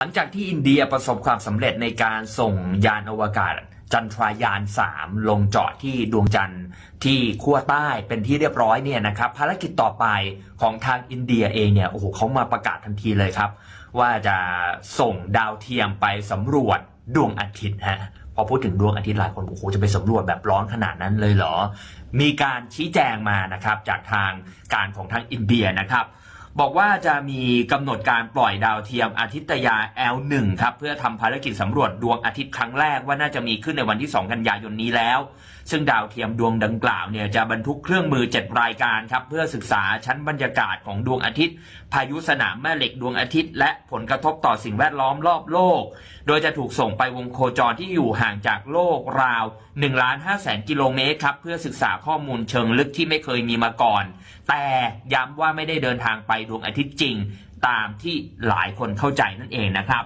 หลังจากที่อินเดียประสบความสำเร็จในการส่งยานอวกาศจันทรายาน 3 ลงจอดที่ดวงจันทร์ที่ขั้วใต้เป็นที่เรียบร้อยเนี่ยนะครับภารกิจต่อไปของทางอินเดียเองเนี่ยโอ้โหเขามาประกาศทันทีเลยครับ ว่าจะส่งดาวเทียมไปสำรวจดวงอาทิตย์ฮะพอพูดถึงดวงอาทิตย์หลายคนโอ้โหจะไปสำรวจแบบร้อนขนาดนั้นเลยเหรอ มีการชี้แจงมานะครับจากทางการของทางอินเดียนะครับ บอกว่าจะมีกำหนดการปล่อยดาวเทียมอาทิตยา L1 ครับเพื่อทำภารกิจสำรวจดวงอาทิตย์ครั้งแรกว่าน่าจะมีขึ้นในวันที่ 2 กันยายนนี้แล้ว ซึ่งดาวเทียมดวงดังกล่าวเนี่ยจะบรรทุกเครื่องมือ 7 รายการครับเพื่อศึกษาชั้นบรรยากาศของดวงอาทิตย์ พายุสนามแม่เหล็กดวงอาทิตย์ และผลกระทบต่อสิ่งแวดล้อมรอบโลก โดยจะถูกส่งไปวงโคจรที่อยู่ห่างจากโลกราว1ล้าน5แสนกิโลเมตรครับเพื่อศึกษาข้อมูลเชิงลึกที่ไม่เคยมีมาก่อน แต่ย้ำว่าไม่ได้เดินทางไปดวงอาทิตย์จริง ตามที่หลายคนเข้าใจนั่นเองนะครับ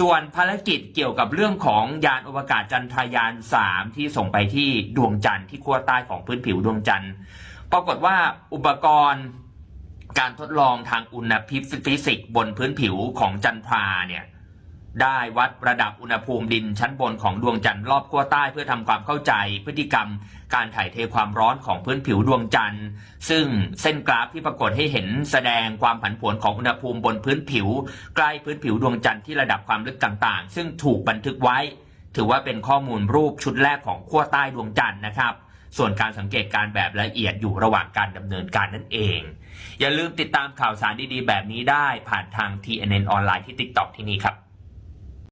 ส่วนภารกิจเกี่ยวกับเรื่องของยานอวกาศจันทรายาน 3 ที่ส่งไปที่ดวงจันทร์ที่ขั้วใต้ของพื้นผิวดวงจันทร์ปรากฏว่าอุปกรณ์การทดลองทางอุณหภูมิฟิสิกส์บนพื้นผิวของจันทราเนี่ย ได้วัดระดับอุณหภูมิดินชั้นบนของดวงจันทร์รอบขั้วใต้เพื่อทำความเข้าใจพฤติกรรม การถ่ายเทความร้อนของพื้นผิวดวงจันทร์ ซึ่งเส้นกราฟที่ปรากฏให้เห็นแสดงความผันผวนของอุณหภูมิบนพื้นผิว ใกล้พื้นผิวดวงจันทร์ที่ระดับความลึกต่างๆ ซึ่งถูกบันทึกไว้ ถือว่าเป็นข้อมูลรูปชุดแรกของขั้วใต้ดวงจันทร์นะครับส่วนการสังเกตการแบบละเอียดอยู่ระหว่างการดำเนินการนั่นเอง อย่าลืมติดตามข่าวสารดีๆ แบบนี้ได้ผ่านทาง TNN ออนไลน์ที่ TikTok ที่นี่ครับ